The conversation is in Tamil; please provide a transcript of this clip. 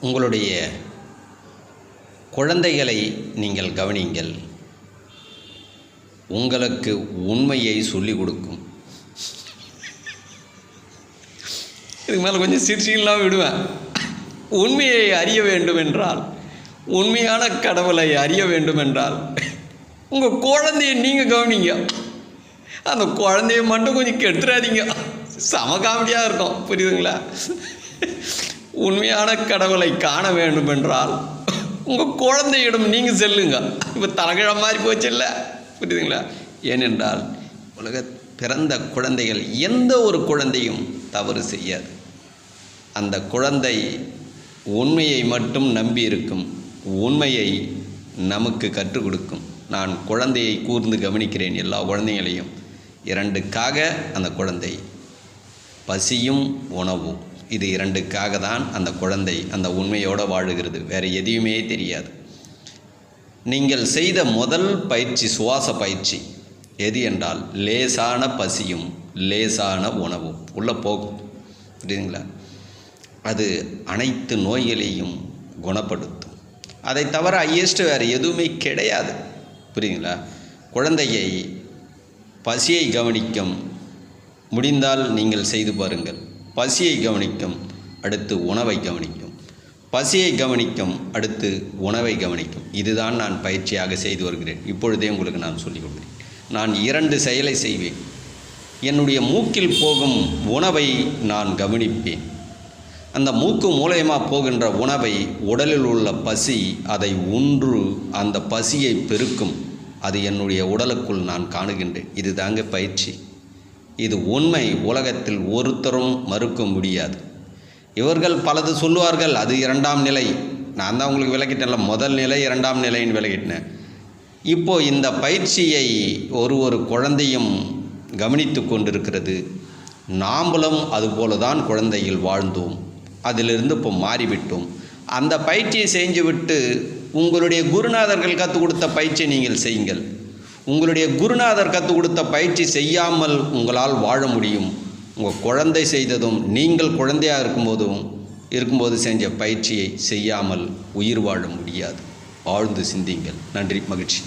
உங்களுடைய குழந்தைகளை நீங்கள் கவனிங்கள். உங்களுக்கு உண்மையை சொல்லிக் கொடுக்கும். இதுக்கு மேலே கொஞ்சம் சிரிச்சிலாம் விடுவேன். உண்மையை அறிய வேண்டும் என்றால் உண்மையான கடவுளை அறிய வேண்டும் என்றால் உங்கள் குழந்தைய நீங்கள் கவனிங்க. அந்த குழந்தைய மட்டும் கொஞ்சம் கெடுத்துடாதீங்க சம காமெடியாக இருக்கும். புரியுதுங்களா? உண்மையான கடவுளை காண வேண்டும் என்றால் உங்கள் குழந்தையிடம் நீங்கள் செல்லுங்க. இப்போ தலைகிழ மாதிரி போச்சுல்ல புரியுதுங்களா? ஏனென்றால் உலக பிறந்த குழந்தைகள் எந்த ஒரு குழந்தையும் தவறு செய்யாது. அந்த குழந்தை உண்மையை மட்டும் நம்பி இருக்கும். உண்மையை நமக்கு கற்றுக் கொடுக்கும். நான் குழந்தையை கூர்ந்து கவனிக்கிறேன் எல்லா குழந்தைகளையும். இரண்டுக்காக அந்த குழந்தை பசியும் உணவும். இது இரண்டுக்காக தான் அந்த குழந்தை அந்த உண்மையோடு வாழுகிறது. வேறு எதையுமே தெரியாது. நீங்கள் செய்த முதல் பயிற்சி சுவாச பயிற்சி எது என்றால் லேசான பசியும் லேசான உணவும். உள்ளே போகும். புரியுதுங்களா? அது அனைத்து நோய்களையும் குணப்படுத்தும். அதை தவிர ஹையஸ்ட் வேறு எதுவுமே கிடையாது. புரியுதுங்களா? குழந்தையை பசியை கவனிக்கும். முடிந்தால் நீங்கள் செய்து பாருங்கள். பசியை கவனிக்கும் அடுத்து உணவை கவனிக்கும். பசியை கவனிக்கும் அடுத்து உணவை கவனிக்கும். இதுதான் நான் பயிற்சியாக செய்து வருகிறேன். இப்பொழுதே உங்களுக்கு நான் சொல்லிக் கொடுக்கிறேன் நான் இரண்டு செயலை செய்வேன். என்னுடைய மூக்கில் போகும் உணவை நான் கவனிப்பேன். அந்த மூக்கு மூலயமா போகின்ற உணவை உடலில் உள்ள பசி அதை உன்று அந்த பசியை பெருக்கும். அது என்னுடைய உடலுக்குள் நான் காணுகின்றேன். இது தாங்க பயிற்சி. இது உண்மை உலகத்தில் ஒருத்தரும் மறுக்க முடியாது. இவர்கள் பலது சொல்லுவார்கள் அது இரண்டாம் நிலை. நான் தான் உங்களுக்கு விளக்கிட்டேன்ல முதல் நிலை இரண்டாம் நிலைன்னு விளக்கிட்டேன். இப்போ இந்த பயிற்சியை ஒரு ஒரு குழந்தையும் கவனித்து கொண்டிருக்கிறது. நாம்பளும் அதுபோல தான் குழந்தையில் வாழ்ந்தோம். அதிலிருந்து இப்போ மாறிவிட்டோம். அந்த பயிற்சியை செஞ்சுவிட்டு உங்களுடைய குருநாதர்கள் கற்றுக் கொடுத்த பயிற்சியை நீங்கள் செய்யுங்கள். உங்களுடைய குருநாதர் கற்றுக் கொடுத்த பயிற்சி செய்யாமல் உங்களால் வாழ முடியும். உங்கள் குழந்தை செய்ததும் நீங்கள் குழந்தையாக இருக்கும்போதும் இருக்கும்போது செஞ்ச பயிற்சியை செய்யாமல் உயிர் வாழ முடியாது. ஆழ்ந்து சிந்திங்கள் நன்றி மகிழ்ச்சி.